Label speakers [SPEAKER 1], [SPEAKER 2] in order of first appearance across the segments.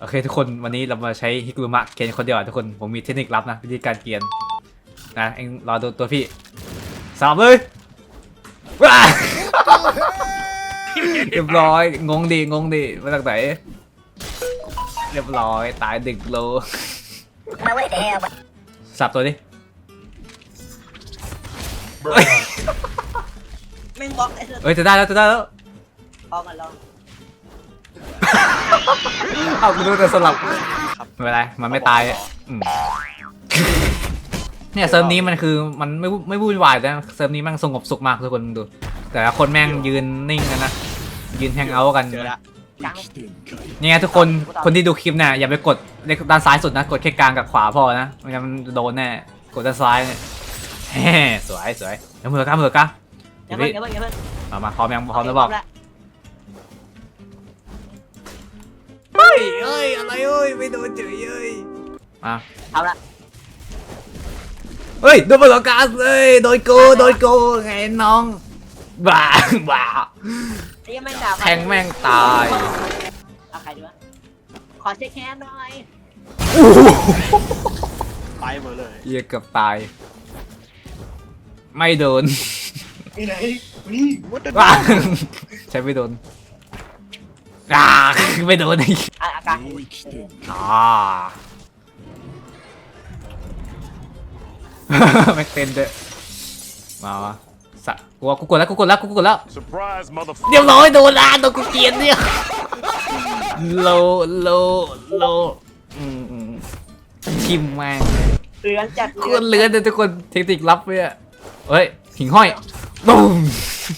[SPEAKER 1] โอเคทุกคนวันนี้เรามาใช้ฮิกุรุมะเกียนคนเดียวอะทุกคนผมมีเทคนิคลับนะวิธีการเกียนนะเองรอดูตัวพี่สามเลยว้าเรียบร้อยงงดีงงดีมาจากไหนเรียบร้อยตายดึกโล
[SPEAKER 2] มาไว้แอบ
[SPEAKER 1] สับตัวดิ
[SPEAKER 2] แม่งบล็อกไอ้เสื้อ
[SPEAKER 1] เอ้ยจะได้แล้วจะได้แล้ว
[SPEAKER 2] พอกันลอง
[SPEAKER 1] เอ้ากูดูแต่สลับไม่เป็นไรมันไม่ตายอะอืมเนี่ยเซิร์ฟนี้มันคือมันไม่วุ่นไม่วุ่นวายนะเซิร์ฟนี้แม่งสงบสุขมากทุกคนดู แต่ละคนแม่งยืนนิ่งกันนะยืนแฮงเอาท์กัน
[SPEAKER 3] เจอละ
[SPEAKER 2] จัง
[SPEAKER 1] เนี่ยทุกคนคนที่ดูคลิปเนี่ยอย่าไปกดเลขด้านซ้ายสุดนะ กดแค่กลางกับขวาพอนะไม่งั้นมันโดนแน่กดด้านซ้ายเนี่ยแฮ่สวยสวยเดี๋ยวมือก้ามือก้า
[SPEAKER 2] อย่าเพิ่งอย่าเพิ่งอย่าเพิ่ง
[SPEAKER 1] มามาพร้อมยังพร้อมแล้วบอก
[SPEAKER 2] ล
[SPEAKER 1] เฮ้ยเอ้ยอะไรเอ้ยไม่โดนเฉยเอ้ยมา
[SPEAKER 2] เอาละ
[SPEAKER 1] เฮ้ยโดนประกาศเลยโดนโกโดนโกไงน้องบ้าบ้า
[SPEAKER 2] ไอ้ยังแม่งด่า
[SPEAKER 1] แทงแม่งตาย
[SPEAKER 2] เอาใครดีวะขอเช็คแฮนด์หน่อย
[SPEAKER 1] อู้หู
[SPEAKER 3] ไปหมดเลย
[SPEAKER 1] เหี้ยเกือบตาย ไม่โดน
[SPEAKER 3] ไปไหนนี่วัด
[SPEAKER 1] ว้าใช้ไม่โดน อ่าไม่โดนอีก
[SPEAKER 2] อะอาการ
[SPEAKER 1] อ่าไม่เต้นด้วยมามาสะกูว่ากูกดแล้วกูกดแล้วกูกดแล้ว
[SPEAKER 4] Surprise, motherfucker.
[SPEAKER 1] เรียบร้อยโดนละโดนกูเกลียนเนี่ยโลโลโลอืมอืมทิมแม่ง
[SPEAKER 2] เรือนจัด
[SPEAKER 1] โคนเลือนเลยทุกคนเทคนิคลับเลยอะเฮ้ยหิงห้อยตุ้ม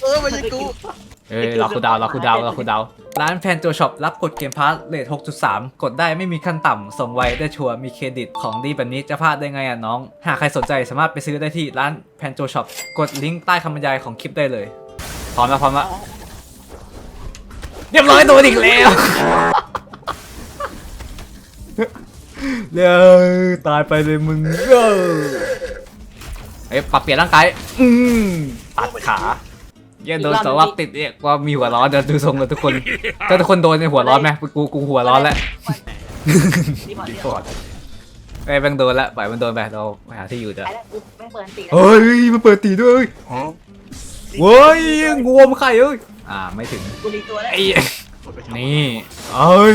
[SPEAKER 3] เออไม่ใช่กู
[SPEAKER 1] เอ้ยรอคูดาวรอคูดาวรอคูดาวร้านแฟนตัวช็อปรับกดเกมพาร์ทเลท6.3 กดได้ไม่มีขั้นต่ำส่งไวได้ชัวร์มีเครดิตของดีแบบนี้จะพลาดได้ไงอะน้อง หากใครสนใจสามารถไปซื้อได้ที่ร้านแฟนตัวช็อปกดลิงก์ใต้คำบรรยายของคลิปได้เลยพร้อมแล้วพร้อมแล้วเรียบร้อยโดนอีกแล้วเดี๋ยวตายไปเลยมึงเอ้ยเอ้ยปรับเปลี่ยนร่างกายอืมตัดขา เหี้ยังโดนสวับติดเนี่ยก็มีหัวร้อนเดี๋ยวดูทรงเลยทุกคนถ้าทุกคนโดนในยหัวร้อนไหมกูกูหัวร้อนแล้ว
[SPEAKER 2] รีพอร์ต
[SPEAKER 1] รี
[SPEAKER 2] เดียว
[SPEAKER 1] พอร์ตไอ้ยแม่งโดนละปล่อยมันโดนไปเราไปหาที่อยู่เถอะ
[SPEAKER 2] ไอ้แล้วกูแม่งเปิดอันตีแล้ว
[SPEAKER 1] เฮ้ยมันเปิดตีด้วยเว้ยงวมไข่เอ้ยอ่าไม่ถึง
[SPEAKER 2] กูรีตัวแล้ว
[SPEAKER 1] ไอ้นี่เอ้ย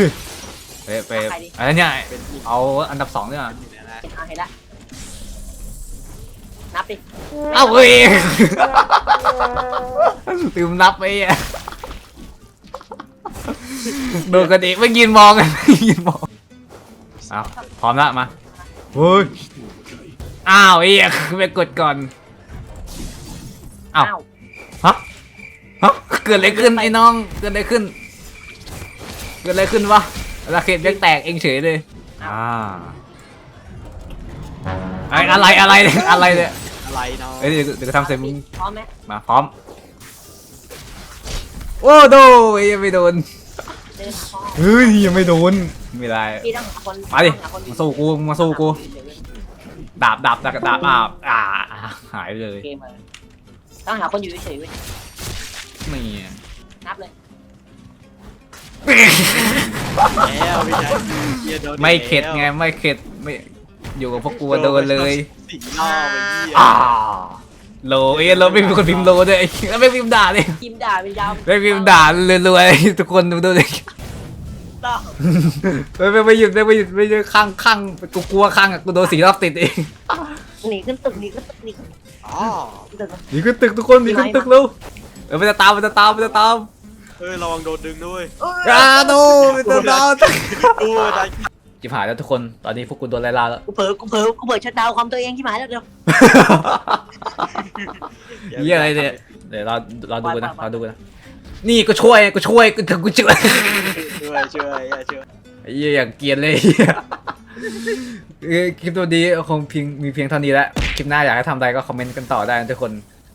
[SPEAKER 1] ไปไปอะไรเนี่ยเอาอันดับสองเนี่ย
[SPEAKER 2] เอาเห็นละ นับดิ
[SPEAKER 1] เอาเว้ยลืมนับไปอะโดนกันอีกไม่ยินมองกันไม่ยินมองเอาพร้อมละมาเฮ้ยอ้าวไอ้เหี้ยไปกดก่อนอ้าวฮะฮะเกิดอะไรขึ้นไอ้น้องเกิดอะไรขึ้น เกิดอะไรขึ้นวะราเขตยังแตกเองเฉยเลยอ่าอะไรอะไรอะไรเนี่ย
[SPEAKER 3] ไรเนาะ
[SPEAKER 1] เอ้ยเดี๋ยวเดี๋ยวทำเสร็จมึง
[SPEAKER 2] พร้อมไหม
[SPEAKER 1] มาพร้อม โอ้โดยยังไม่โดน
[SPEAKER 2] เดินหาพ่อ
[SPEAKER 1] เฮ้ยยังไม่โดนไม่ได้
[SPEAKER 2] พี่ต้องหาคน
[SPEAKER 1] มาดิ
[SPEAKER 2] ต้องหคน
[SPEAKER 1] มาสู้กูมาสู้กู ดาบดาบดาบดาบอ่าอ่าหายไปเลย
[SPEAKER 2] เกมเลยต้องหาคนอยู่เฉยๆเว้ย
[SPEAKER 1] นี่
[SPEAKER 2] นับเลย
[SPEAKER 3] แล้วไม่ใช่หี้ยโดน
[SPEAKER 1] ไม่เข็ดไงไม่เข็ดไม่อยู่กับพวกกูอะโดนเลย
[SPEAKER 3] สี่รอบไอ้เหี้ย
[SPEAKER 1] อ่าโลเอ้ยเราไม่มีคนพิมพ์โลด้วยแล้วไม่พิมพ์ด่าเลย
[SPEAKER 2] กิมด่าเป็นยาว
[SPEAKER 1] ไม่พิมพ์ด่ารวยๆทุกคนดูดูเลย
[SPEAKER 2] ต้อง
[SPEAKER 1] ไม่ไม่ไม่หยุดไม่ไม่หยุดไม่หยุดข้างข้างกูกลัวข้างอะกูโดนสี่รอบติดเอง
[SPEAKER 2] หนีขึ้นตึกหนีขึ้นตึกหนีขึ้น
[SPEAKER 3] อ๋อ
[SPEAKER 2] ตึก
[SPEAKER 1] หนีขึ้นตึกทุกคนหนีขึ้นตึกเร็วเออมันจะตามมันจะตามมันจะตาม
[SPEAKER 3] เฮ้ยระวังโดนดึงด้วย
[SPEAKER 1] อ่าโดนมันจะตาม
[SPEAKER 3] กูได้
[SPEAKER 1] จิบหายแล้วทุกคนตอนนี้พวกกูโดนไล่ล่าแล้ว
[SPEAKER 2] กูเผลอกูเผลอกูเผลอชัดดาวน์ความตัวเองที่หมายแล้วเดี๋ยว
[SPEAKER 1] ยี่อะไรเนี่ยเดี๋ยวเราเราดูกันนะเราดูกันนะนี่ก็ช่วยก็ช่วยก็กูช่วย
[SPEAKER 3] ช่วยช่วยช่วย
[SPEAKER 1] ไอ้เหี้ยอย่างเกรียนเลยไอ้เหี้ยเออคลิปตัวนี้คงเพียงมีเพียงเท่านี้แหละคลิปหน้าอยากให้ทำอะไรก็คอมเมนต์กันต่อได้นะทุกคน